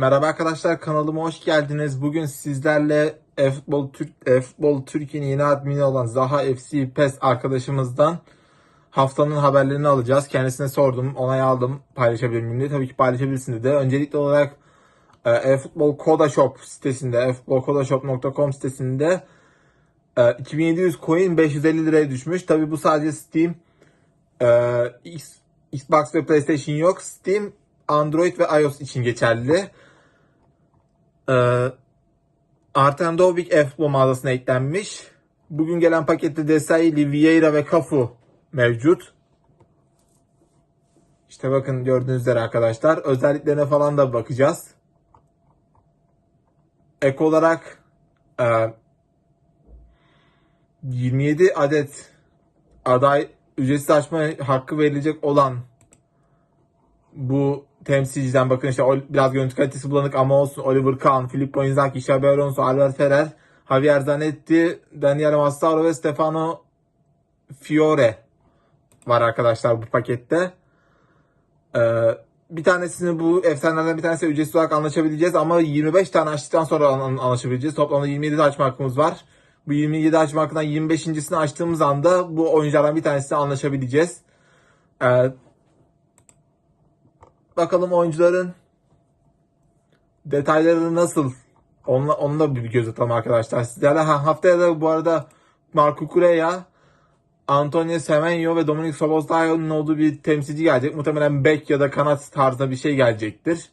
Merhaba arkadaşlar kanalıma hoş geldiniz. Bugün sizlerle e-futbol Türk e-futbol Türkiye'nin yeni admini olan Zaha FC PES arkadaşımızdan haftanın haberlerini alacağız. Kendisine sordum, onay aldım paylaşabilir miyim diye. Tabii ki paylaşabilirsin dedi. Öncelikli olarak e-futbol Koda Shop sitesinde, e-futbolkodashop.com sitesinde e, 2700 coin 550 liraya düşmüş. Tabii bu sadece Steam, e, Xbox ve PlayStation yok. Steam, Android ve iOS için geçerli. Ee, Artem Dovbik F-Futbol mağazasına eklenmiş. Bugün gelen pakette Desailly, Vieira ve Cafu mevcut. İşte bakın gördüğünüz üzere arkadaşlar. Özelliklerine falan da bakacağız. Ek olarak e, 27 adet aday ücretsiz açma hakkı verilecek olan bu temsilciden bakın işte biraz görüntü kalitesi bulanık ama olsun Oliver Kahn, Filippo Inzaghi, Xabi Alonso, Albert Ferrer, Javier Zanetti, Daniel Massaro ve Stefano Fiore var arkadaşlar bu pakette. Ee, bir tanesini bu efsanelerden bir tanesi ücretsiz olarak anlaşabileceğiz ama 25 tane açtıktan sonra an- an- anlaşabileceğiz. Toplamda 27 de açma hakkımız var. Bu 27 açma hakkından 25.sini açtığımız anda bu oyunculardan bir tanesiyle anlaşabileceğiz. Ee, bakalım oyuncuların detayları nasıl? Onunla, onunla bir göz atalım arkadaşlar. Sizlerle ha, haftaya da bu arada Marco Curea, Antonio Semenyo ve Dominic Soboslai'nin olduğu bir temsilci gelecek. Muhtemelen bek ya da kanat tarzında bir şey gelecektir.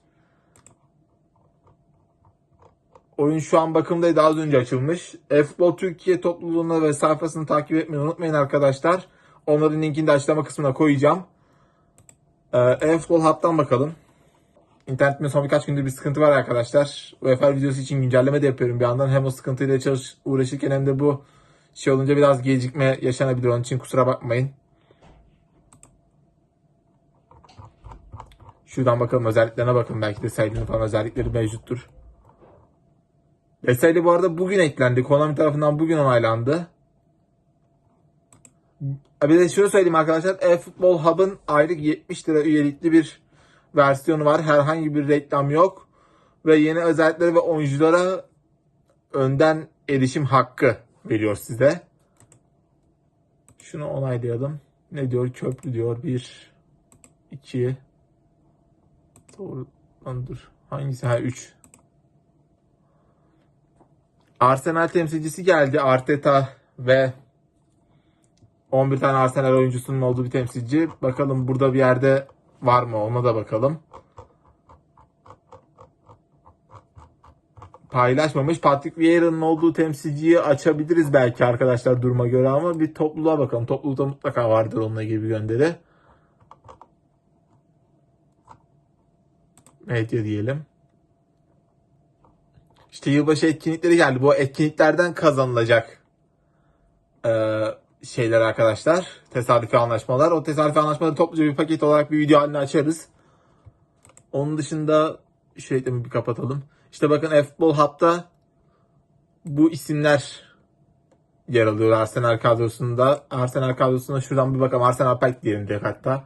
Oyun şu an bakımdaydı az önce açılmış. E-Futbol Türkiye topluluğunu ve sayfasını takip etmeyi unutmayın arkadaşlar. Onların linkini de açıklama kısmına koyacağım. Ee, E-Futbol Hub'dan bakalım. İnternetimde son birkaç gündür bir sıkıntı var arkadaşlar. UEFA videosu için güncelleme de yapıyorum bir yandan. Hem o sıkıntıyla çalış uğraşırken hem de bu şey olunca biraz gecikme yaşanabilir. Onun için kusura bakmayın. Şuradan bakalım özelliklerine bakın. Belki de Sail'in falan özellikleri mevcuttur. Veseli bu arada bugün eklendi. Konami tarafından bugün onaylandı. Bir de şunu söyleyeyim arkadaşlar. E-Futbol Hub'ın aylık 70 lira üyelikli bir versiyonu var. Herhangi bir reklam yok. Ve yeni özellikleri ve oyunculara önden erişim hakkı veriyor size. Şunu onaylayalım. Ne diyor? Köprü diyor. 1 2 Doğru. Lan dur. Hangisi? Ha 3. Arsenal temsilcisi geldi. Arteta ve 11 tane Arsenal oyuncusunun olduğu bir temsilci. Bakalım burada bir yerde var mı? Ona da bakalım. Paylaşmamış. Patrick Vieira'nın olduğu temsilciyi açabiliriz belki arkadaşlar duruma göre ama bir topluluğa bakalım. Toplulukta mutlaka vardır onunla ilgili bir gönderi. Medya diyelim. İşte yılbaşı etkinlikleri geldi. Bu etkinliklerden kazanılacak eee, şeyler arkadaşlar. Tesadüfi anlaşmalar. O tesadüfi anlaşmaları topluca bir paket olarak bir video haline açarız. Onun dışında şu reklamı bir kapatalım. İşte bakın e-futbol Hub'da bu isimler yer alıyor Arsenal kadrosunda. Arsenal kadrosuna şuradan bir bakalım. Arsenal Pack diyelim direkt hatta.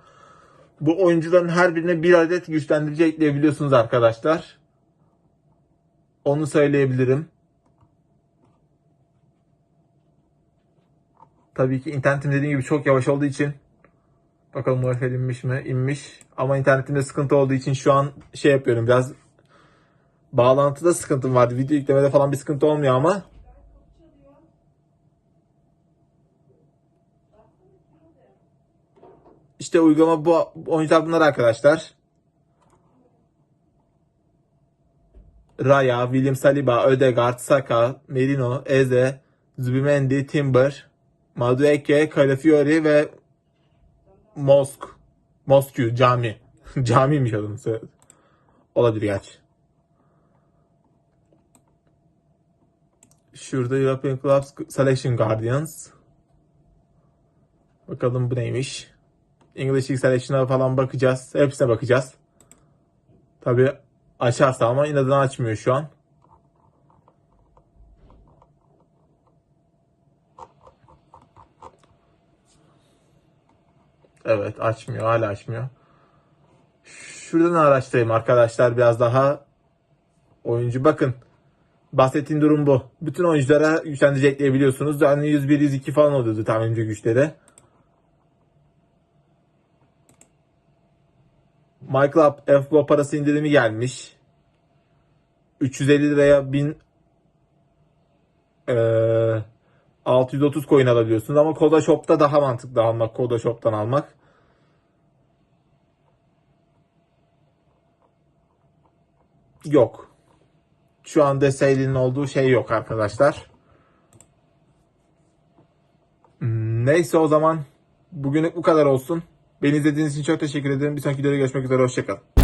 Bu oyuncuların her birine bir adet güçlendirici ekleyebiliyorsunuz arkadaşlar. Onu söyleyebilirim. Tabii ki internetim dediğim gibi çok yavaş olduğu için bakalım UEFA inmiş mi? İnmiş. Ama internetimde sıkıntı olduğu için şu an şey yapıyorum biraz bağlantıda sıkıntım vardı. Video yüklemede falan bir sıkıntı olmuyor ama işte uygulama bu oyuncular bunlar arkadaşlar. Raya, William Saliba, Ödegaard, Saka, Merino, Eze, Zubimendi, Timber, Madueke, Calafiori ve Mosk. Moskü, Cami. Camiymiş adını söyledi. Olabilir gerçi. Şurada European Clubs Selection Guardians. Bakalım bu neymiş. English League Selection'a falan bakacağız. Hepsine bakacağız. Tabi açarsa ama inadına açmıyor şu an. Evet açmıyor hala açmıyor. Şuradan araştırayım arkadaşlar biraz daha oyuncu. Bakın bahsettiğim durum bu. Bütün oyunculara güçlendirici ekleyebiliyorsunuz. Yani 101, 102 falan oluyordu tahminimce güçleri. Michael Up FBO parası indirimi gelmiş. 350 liraya 1000 eee 630 coin alabiliyorsunuz ama Koda Shop'ta daha mantıklı almak. Koda Shop'tan almak. Yok. Şu anda sale'in olduğu şey yok arkadaşlar. Hmm, Neyse o zaman bugünlük bu kadar olsun. Beni izlediğiniz için çok teşekkür ederim. Bir sonraki videoda görüşmek üzere. Hoşçakalın.